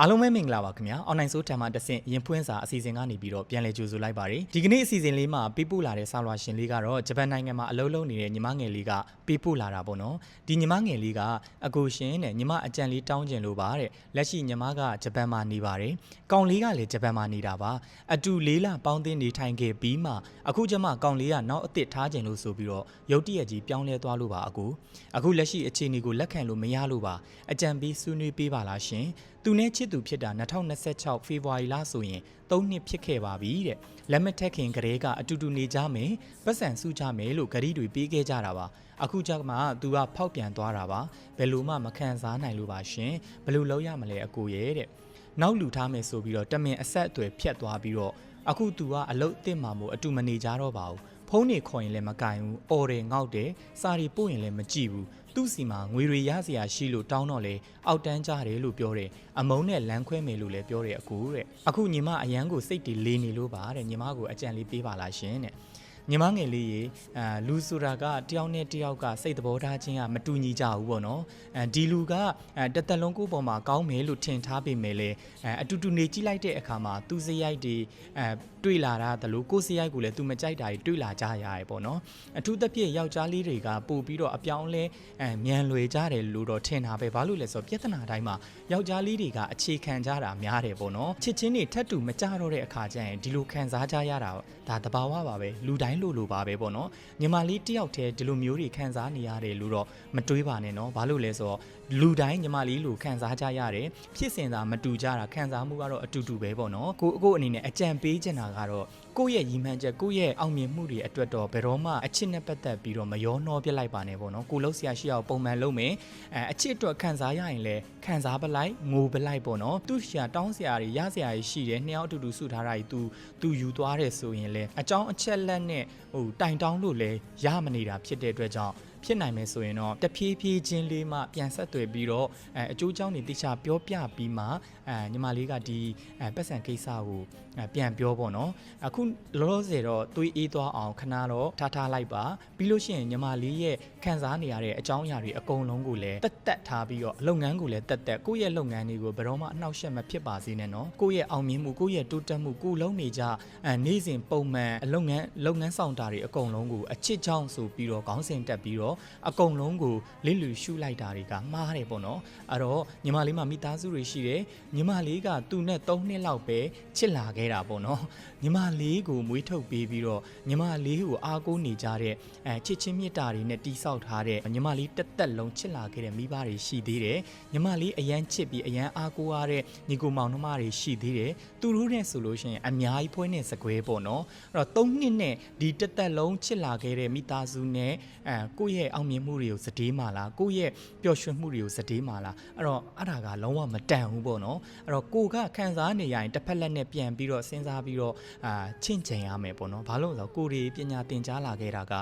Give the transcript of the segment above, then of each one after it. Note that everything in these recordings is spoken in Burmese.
အားလုံးပဲမင်္ဂလာပါခင်ဗျာ။ online show တံမှာတဆင့်ရင်ဖွင့်စာအစီအစဉ်ကနေပြီးတော့ပြန်လည်ကြိုဆိုလိုက်ပါတယ်။ဒီကနေ့အစီအစဉ်လေးမှာပေးပို့လာတဲ့ဆောင်းလွှာရှင်လေးကတော့ဂျပန်နိုင်ငံမှာအလုပ်လုပ်နေတဲ့ညီမငယ်လေးကပေးပို့လာတာပေါ့နော်။ဒီညီမငယ်လေးကအကူရှင်တဲ့ညီမအကြံလေးတောင်းကျင်လို့ပါတဲ့။လက်ရှိညီမကဂျပန်မှာနေပါတယ်။ကောင်လေးကလည်းဂျပန်မှာနေတာပါ။အတူလေးလပေါင်းသင်းနေထိုင်ခဲ့ပြီးမှအခုကျမကောင်လေးကနောက်အစ်စ်ထားကျင်လို့ဆိုပြီးတော့ရုတ်တရက်ကြီးပြောင်းလဲသွားလို့ပါအကူ။အခုလက်ရှိအခြေအနေကိုလက်ခံလို့မရလို့ပါ။အကြံပေးဆွေးနွေးပေးပါလားရှင်။ သူနဲ့ချစ်သူဖြစ်တာ2026ဖေဖော်ဝါရီလဆိုရင်3နှစ်ဖြစ်ခဲ့ပါပြီတဲ့လက်မထက်ခင်ကလေးကအတူတူနေကြမယ်ပတ်စံစုကြမယ်လို့ဂရီတွေပေးခဲ့ကြတာပါအခုကျမှသူကဖောက်ပြန်သွားတာပါဘယ်လိုမှမခံစားနိုင်လို့ပါရှင်ဘယ်လိုလုပ်ရမလဲအကိုရဲ့တဲ့နောက်လူထားမယ်ဆိုပြီးတော့တမင်အဆက်အသွယ်ဖြတ်သွားပြီးတော့အခုသူကအလုတ်အစ်စ်မှာမို့အတူမနေကြတော့ပါဘူး ဖုန်းနေခေါ်ရင်လည်းမကင်ဘူးအော်တယ်ငေါက်တယ်စာရီပို့ရင်လည်းမကြည့်ဘူးသူ့စီမှာငွေတွေရစရာရှိလို့တောင်းတော့လေအောက်တန်းကြတယ်လို့ပြောတယ်အမုန်းနဲ့လမ်းခွဲမယ်လို့လည်းပြောတယ်အကူတဲ့အခုညီမအရန်ကိုစိတ်တွေလေးနေလို့ပါတဲ့ညီမကိုအကြံလေးပေးပါလားရှင်တဲ့ ညီမငယ်လေးရေအာလူဆိုတာကတယောက်နဲ့တယောက်ကစိတ်သဘောထားချင်းကမတူညီကြဘူးပေါ့နော်အဲဒီလူကအဲတစ်သက်လုံးကိုယ့်ပေါ်မှာကောင်းမယ်လို့ထင်ထားပေမဲ့လည်းအဲအတူတူနေကြည့်လိုက်တဲ့အခါမှာသူစရိုက်တွေအဲတွေ့လာတာတလို့ကိုယ်စရိုက်ကိုလည်းသူမကြိုက်တာတွေတွေ့လာကြရတယ်ပေါ့နော်အထူးသဖြင့်ယောက်ျားလေးတွေကပို့ပြီးတော့အပြောင်းလဲအဲမြန်လွယ်ကြတယ်လို့တော့ထင်တာပဲဘာလို့လဲဆိုတော့ပြဿနာတိုင်းမှာယောက်ျားလေးတွေကအခြေခံကြတာများတယ်ပေါ့နော်ချစ်ချင်းတွေထပ်တူမကြတော့တဲ့အခါကျရင်ဒီလိုခံစားကြရတာဒါတဘာဝပါပဲလူတိုင်းလိုလိုပါပဲပေါ့နော်ညီမလေးတယောက်တည်းဒီလိုမျိုးတွေခံစားနေရတယ်လို့တော့မတွေးပါနဲ့နော်ဘာလို့လဲဆိုတော့လူတိုင်းညီမလေးလိုခံစားကြရတယ်ဖြစ်စင်သာမတူကြတာခံစားမှုကတော့အတူတူပဲပေါ့နော်ကိုအခုအနေနဲ့အကြံပေးချင်တာကတော့ ကိုယ့်ရဲ့ရည်မှန်းချက်ကိုယ့်ရဲ့အောင်မြင်မှုတွေအတွက်တော့ဘယ်တော့မှအချစ်နဲ့ပတ်သက်ပြီးတော့မရောနှောပြလိုက်ပါနဲ့ပေါ့နော်ကိုလုံးဆရာရှိအောင်ပုံမှန်လုပ်မယ်အဲအချစ်အတွက်ခံစားရရင်လည်းခံစားပလိုက်ငိုပလိုက်ပေါ့နော်သူရှာတောင်းဆရာတွေရဆရာတွေရှိတယ်နှစ်ယောက်အတူတူစုထားတာကြီး तू तू ယူသွားတယ်ဆိုရင်လည်းအကြောင်းအချက်လက်နဲ့ဟိုတိုင်တောင်းလို့လည်းရမနေတာဖြစ်တဲ့အတွက်ကြောင့် ဖြစ်နိုင်မယ်ဆိုရင်တော့တဖြည်းဖြည်းချင်းလေးမှပြန်ဆက်သွယ်ပြီးတော့အဲအကျိုးကြောင့်နေတိကျပြောပြပြီးမှအဲညီမလေးကဒီအဲပတ်စံကိစ္စကိုအဲပြန်ပြောပေါ့နော်အခုလောလောဆယ်တော့သွေးအေးသွားအောင်ခဏတော့ထားထားလိုက်ပါပြီးလို့ရှိရင်ညီမလေးရဲ့ခံစားနေရတဲ့အကြောင်းအရာတွေအကုန်လုံးကိုလည်းတက်တက်ထားပြီးတော့လုပ်ငန်းကိုလည်းတက်တက်ကိုယ့်ရဲ့လုပ်ငန်းတွေကိုဘယ်တော့မှအနှောက်အယှက်မဖြစ်ပါစေနဲ့နော်ကိုယ့်ရဲ့အောင်မြင်မှုကိုယ့်ရဲ့တိုးတက်မှုကိုယ်လုံးနေကြအဲနေ့စဉ်ပုံမှန်အလုပ်ငန်းလုပ်ငန်းဆောင်တာတွေအကုန်လုံးကိုအချစ်ချောင်းဆိုပြီးတော့ခေါင်းစဉ်တက်ပြီးတော့အကုန်လုံးကိုလစ်လူရှုလိုက်တာတွေကမှားတယ်ပေါ့နော်အဲ့တော့ညီမလေးမှာမိသားစုတွေရှိတယ်ညီမလေးကသူနဲ့3နှစ်လောက်ပဲချစ်လာခဲ့တာပေါ့နော်ညီမလေးကိုမွေးထုတ်ပေးပြီးတော့ညီမလေးကိုအားကိုးနေကြတဲ့အဲချစ်ချင်းမြတ်တာတွေနဲ့တိဆောက်ထားတဲ့ညီမလေးတက်တက်လုံးချစ်လာခဲ့တဲ့မိဘတွေရှိသေးတယ်ညီမလေးအရန်ချစ်ပြီးအရန်အားကိုးရတဲ့ညီကိုမောင်နှမတွေရှိသေးတယ်သူတို့နဲ့ဆိုလို့ရှိရင်အများကြီးဖွဲနဲ့စကွဲပေါ့နော်အဲ့တော့3နှစ်နဲ့ဒီတက်တက်လုံးချစ်လာခဲ့တဲ့မိသားစုနဲ့အဲကိုယ့်ရဲ့အောင်မြင်မှုတွေကိုစတေးမာလားကိုယ့်ရဲ့ပျော်ရွှင်မှုတွေကိုစတေးမာလားအဲ့တော့အဲ့ဒါကလုံးဝမတန်ဘူးပေါ့နော်အဲ့တော့ကိုကခံစားနေရရင်တစ်ဖက်လက်နဲ့ပြန်ပြီးတော့စဉ်းစားပြီးတော့အာချင့်ချင်ရမယ်ပေါ့နော်ဘာလို့လဲဆိုတော့ကိုရီပညာသင်ကြားလာခဲ့တာက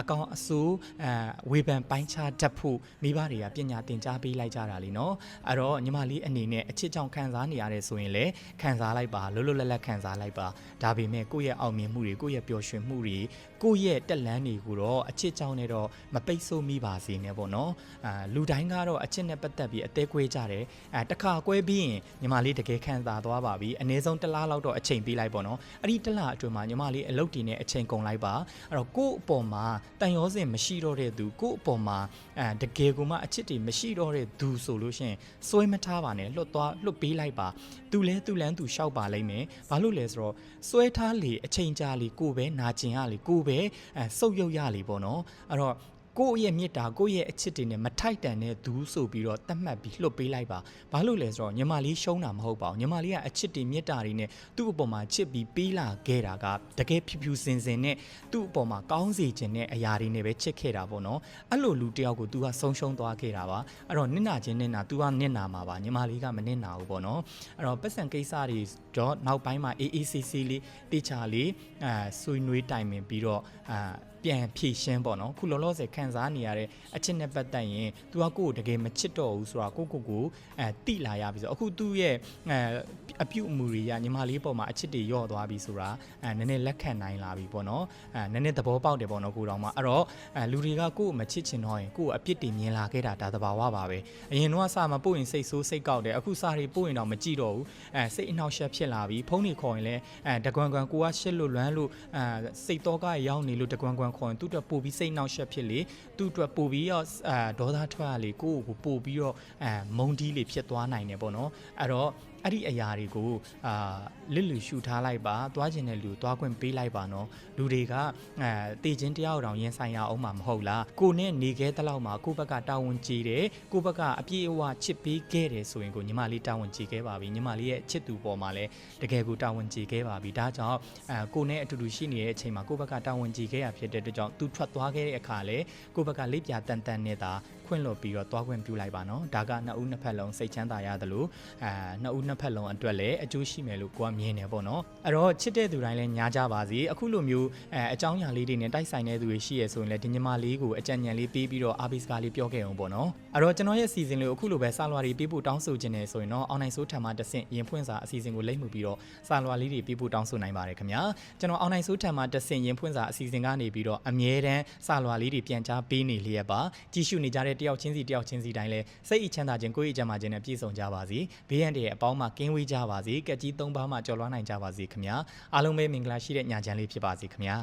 အကောင်အစိုးအဲဝေဖန်ပိုင်းခြားတတ်ဖို့မိဘတွေကပညာသင်ကြားပေးလိုက်ကြတာလीနော်အဲ့တော့ညီမလေးအနေနဲ့အချစ်ကြောင့်ခံစားနေရတယ်ဆိုရင်လည်းခံစားလိုက်ပါလွတ်လွတ်လပ်လပ်ခံစားလိုက်ပါဒါပေမဲ့ကိုယ့်ရဲ့အောင်မြင်မှုတွေကိုယ့်ရဲ့ပျော်ရွှင်မှုတွေကိုယ့်ရဲ့တက်လန်းတွေကိုတော့အချစ်ကြောင့်နဲ့တော့မပိတ်ဆို့မိပါစေနဲ့ပေါ့နော်အာလူတိုင်းကတော့အချစ်နဲ့ပတ်သက်ပြီးအသေးကွဲကြတယ်အဲတစ်ခါကွဲပြီးရင်ညီမလေးတကယ်ခံစားသွားပါပြီအနည်းဆုံးတစ်လားလောက်တော့အချိန်ပေးလိုက်ပေါ့နော်အဲ့ဒီတစ်လားအတွင်းမှာညီမလေးအလုပ်တည်နဲ့အချိန်ကုန်လိုက်ပါအဲ့တော့ကိုယ့်အပေါ်မှာတန်ရောစင်မရှိတော့တဲ့သူကိုယ့်အပေါ်မှာအဲတကယ်ကိုမှအချစ်တွေမရှိတော့တဲ့သူဆိုလို့ရှိရင်စွဲမထားပါနဲ့လွတ်သွားလွတ်ပေးလိုက်ပါသူလဲသူလန်းသူလျှောက်ပါလိမ့်မယ်ဘာလို့လဲဆိုတော့စွဲထားလေအချိန်ကြာလေကိုယ်ပဲနာကျင်ရလေကိုယ်ပဲအဲစုပ်ယုတ်ရလေပေါ့နော်အဲ့တော့ ကိုယ့်ရဲ့မြစ်တာကိုယ့်ရဲ့အချစ်တွေနဲ့မထိုက်တန်တဲ့သူဆိုပြီးတော့တတ်မှတ်ပြီးလှုပ်ပေးလိုက်ပါဘာလို့လဲဆိုတော့ညီမလေးရှုံးတာမဟုတ်ပါဘူးညီမလေးကအချစ်တွေမြစ်တာတွေနဲ့သူ့အပေါ်မှာချစ်ပြီးပေးလာခဲ့တာကတကယ်ဖြူဖြူစင်စင်နဲ့သူ့အပေါ်မှာကောင်းစေခြင်းနဲ့အရာတွေနဲ့ပဲချစ်ခဲ့တာပေါ့နော်အဲ့လိုလူတယောက်ကို तू ကဆုံးရှုံးသွားခဲ့တာပါအဲ့တော့နင့်နာခြင်းနင့်နာ तू ကနင့်နာမှာပါညီမလေးကမနင့်နာဘူးပေါ့နော်အဲ့တော့ပတ်စံကိစ္စတွေတော့နောက်ပိုင်းမှာ AACC လေးတေချာလေးအဲဆွေးနွေးတိုင်ပင်ပြီးတော့အာ ပြန်ဖြည့်ရှင်းပေါ့နော်ခုလောလောဆယ်ခံစားနေရတဲ့အချစ်နဲ့ပတ်သက်ရင် तू ကကိုယ့်ကိုတကယ်မချစ်တော့ဘူးဆိုတာကိုယ့်ကိုယ်ကိုအဲတိလာရပြီဆိုတော့အခုသူ့ရဲ့အဲအပြုတ်အမူတွေကညီမလေးပေါ်မှာအချစ်တွေယော့သွားပြီဆိုတာအဲနည်းနည်းလက်ခံနိုင်လာပြီပေါ့နော်အဲနည်းနည်းသဘောပေါက်တယ်ပေါ့နော်ကိုတော်မှာအဲ့တော့အဲလူတွေကကိုယ့်ကိုမချစ်ချင်တော့ရင်ကိုယ့်ကိုအပြစ်တွေမြင်လာခဲ့တာဒါသဘာဝပါပဲအရင်တော့အစမပို့ရင်စိတ်ဆိုးစိတ်ကောက်တယ်အခုစားတွေပို့ရင်တော့မကြည့်တော့ဘူးအဲစိတ်အနှောက်အယှက်ဖြစ်လာပြီဖုန်းတွေခေါ်ရင်လည်းအဲတကွမ်ကွမ်ကိုကရှစ်လို့လွမ်းလို့အဲစိတ်တော့ကရောက်နေလို့တကွမ်ကွမ်ခေါ်ရင်သူ့အတွက်ပို့ပြီးစိတ်နှောက်အယှက်ဖြစ်လေသူ့အတွက်ပို့ပြီးတော့အဲဒေါသထွက်ရလေကိုယ့်ကိုပို့ပြီးတော့အဲမုန်းတီးလေဖြစ်သွားနိုင်တယ်ပေါ့နော်အဲ့တော့ အဲ့ဒီအရာတွေကိုအာလစ်လူရှူထားလိုက်ပါသွားခြင်းတဲ့လူကိုသွားခွင့်ပေးလိုက်ပါနော်လူတွေကအဲတည်ခြင်းတရားတော်ရင်ဆိုင်ရအောင်မှာမဟုတ်လားကိုနဲ့နေခဲ့တဲ့လောက်မှာကိုယ့်ဘက်ကတာဝန်ကြီးတယ်ကိုယ့်ဘက်ကအပြည့်အဝချစ်ပေးခဲ့တယ်ဆိုရင်ကိုညီမလေးတာဝန်ကြီးခဲ့ပါပြီညီမလေးရဲ့ချစ်သူပေါ်မှာလည်းတကယ်ကိုတာဝန်ကြီးခဲ့ပါပြီဒါကြောင့်အဲကိုနဲ့အတူတူရှိနေတဲ့အချိန်မှာကိုယ့်ဘက်ကတာဝန်ကြီးခဲ့ရဖြစ်တဲ့အတွက်ကြောင့်သူထွက်သွားခဲ့တဲ့အခါလေကိုယ့်ဘက်ကလိပ်ပြတန်တန်နေတာခွင့်လွတ်ပြီးတော့သွားခွင့်ပြုလိုက်ပါနော်ဒါကနှစ်ဦးနှစ်ဖက်လုံးစိတ်ချမ်းသာရတယ်လို့အဲနှစ်ဦးနှစ်ဖက်လုံးအတွက်လည်းအကျိုးရှိမယ်လို့ကိုကမြင်တယ်ပေါ့နော်အဲ့တော့ချစ်တဲ့သူတိုင်းလည်းညားကြပါစေအခုလိုမျိုးအဲအကြောင်းအရာလေးတွေနဲ့တိုက်ဆိုင်တဲ့သူတွေရှိရဆိုရင်လည်းဒီညီမလေးကိုအကြံဉာဏ်လေးပေးပြီးတော့အာဘီစကားလေးပြောခဲ့အောင်ပေါ့နော်အဲ့တော့ကျွန်တော်ရဲ့အစီအစဉ်လေးကိုအခုလိုပဲစာလွာတွေပေးဖို့တောင်းဆိုခြင်းနဲ့ဆိုရင်တော့အွန်လိုင်းဆိုးထံမှာတစ်ဆင့်ရင်ဖွင့်စာအစီအစဉ်ကိုလိမ့်မှုပြီးတော့စာလွာလေးတွေပေးဖို့တောင်းဆိုနိုင်ပါတယ်ခင်ဗျာကျွန်တော်အွန်လိုင်းဆိုးထံမှာတစ်ဆင့်ရင်ဖွင့်စာအစီအစဉ်ကနေပြီးတော့အမြဲတမ်းစာလွာလေးတွေပြန်ကြားပေးနေလျက်ပါကြည့်ရှုနေကြတဲ့တယောက်ချင်းစီတယောက်ချင်းစီတိုင်းလည်းစိတ်အချမ်းသာခြင်းကိုယ်အကြမ်းမာခြင်းနဲ့ပြည့်စုံကြပါစေဘေးရန်တွေရဲ့အပေါင်းမှာကင်းဝေးကြပါစေကက်ကြီးသုံးပါးမှာကြော်လွှားနိုင်ကြပါစေခင်ဗျာအားလုံးပဲမင်္ဂလာရှိတဲ့ညချမ်းလေးဖြစ်ပါစေခင်ဗျာ